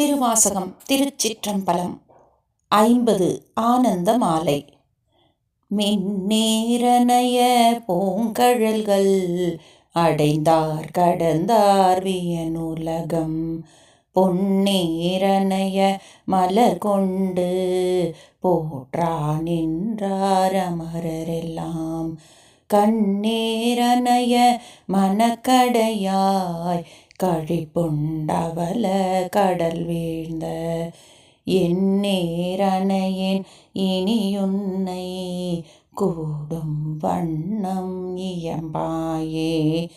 திருவாசகம் திருச்சிற்றம்பலம். ஐம்பது ஆனந்த மாலை. மின்னேரனைய பூங்கழல்கள் அடைந்தார் கடந்தார் வியனுலகம். பொன்னேரனைய மலர் கொண்டு போற்றா நின்றார் அமரரெல்லாம். கண்ணேரனைய மனக்கடையாய் கழிப்புண்டவல கடல் வீழ்ந்த எந்நேரனையேன் இனியுன்னை கூடும் வண்ணம் இயம்பாயே.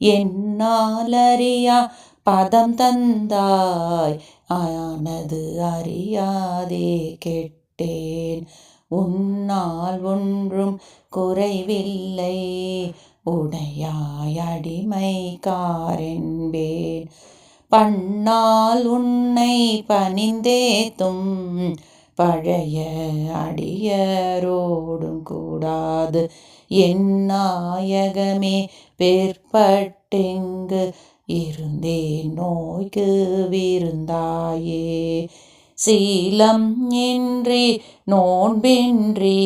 என்னாலறியா பதம் தந்தாய்? ஆனது அறியாதே கெட்டேன். உன்னால் ஒன்றும் குறைவில்லை. உடையாய் காரென்பேன் பண்ணால் உன்னை பணிந்தேத்தும் பழைய அடியரோடும் கூடாது. என் நாயகமே பேர்பட்டெங்கு இருந்தே நோய்க்கு விருந்தாயே. சீலம் இன்றி நோன்பின்றி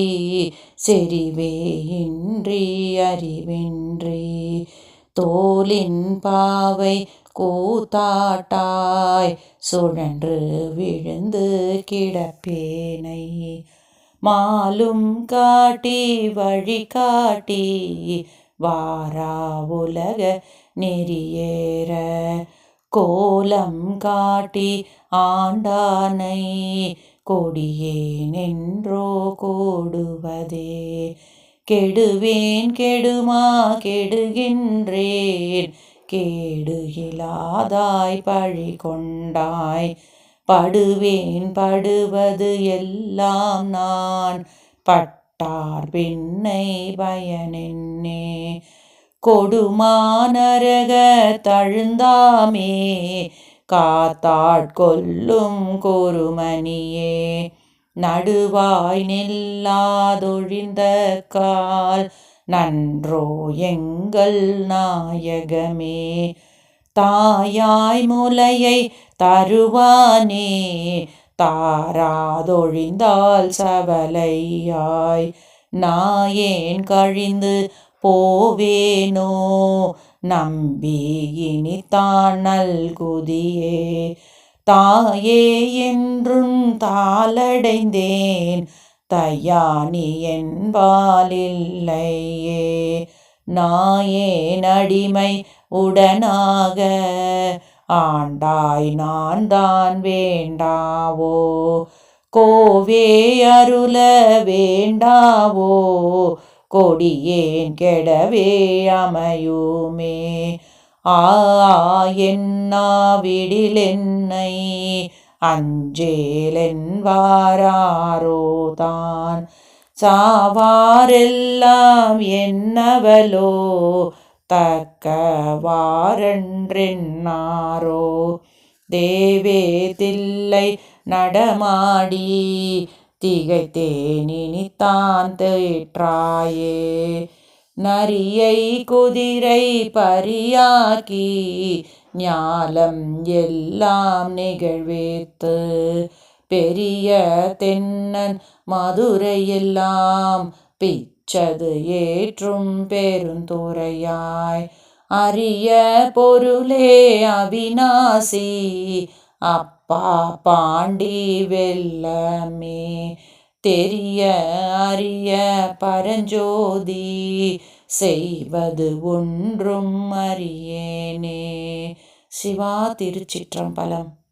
செறிவேயின்றி அறிவின்றி. தோலின் பாவை கூத்தாட்டாய் சுழன்று விழுந்து கிடப்பேனை. மாலும் காட்டி வழி காட்டி வாரா உலக நெறியேற. கோலம் காட்டி ஆண்டானை. கொடியே நின்றோ கோடுவதே. கெடுவேன் கெடுமா கெடுகின்றேன். கேடு இலாதாய் பழி கொண்டாய். படுவேன் படுவது எல்லாம் நான். பட்டார் பின்னை பயனென்னே. கொடுமானரக தழுந்தாமே. காத்தாட்கொல்லும் கோருமணியே. நடுவாய் நெல்லாதொழிந்த கால் நன்றோ எங்கள் நாயகமே. தாயாய் முலையை தருவானே. தாராதொழிந்தால் சவலையாய். நாயேன் கழிந்து போவேனோ? நம்பி இனித்தான் நல்குதியே. தாயே என்றும் தாளடைந்தேன். தயானி என்பாலில்லையே. நாயே நடிமை உடனாக. ஆண்டாய் நான் தான் வேண்டாவோ? கோவே அருள வேண்டாவோ? கொடியேன் கெடவே அமையுமே. ஆ என்னாவிடில் என்னை அஞ்சேலென்வாரோ தான். சாவாரெல்லாம் என்னவலோ தக்கவாரென்றென்னாரோ தேவே தில்லை நடமாடி திகைத்தேனினித்தான் தாந்தேற்றாயே நரியை குதிரை பரியாக்கி ஞாலம் எல்லாம் நிகழ்வேத்து பெரிய தென்னன் மதுரையெல்லாம் பிச்சது ஏற்றும் பெருந்துறையாய் அரிய பொருளே அவிநாசி அப்பா பாண்டி வெல்லமே தெரிய அறிய பரஞ்சோதி செய்வது ஒன்றும் அறியேனே. சிவா திருச்சிற்றம்பலம்.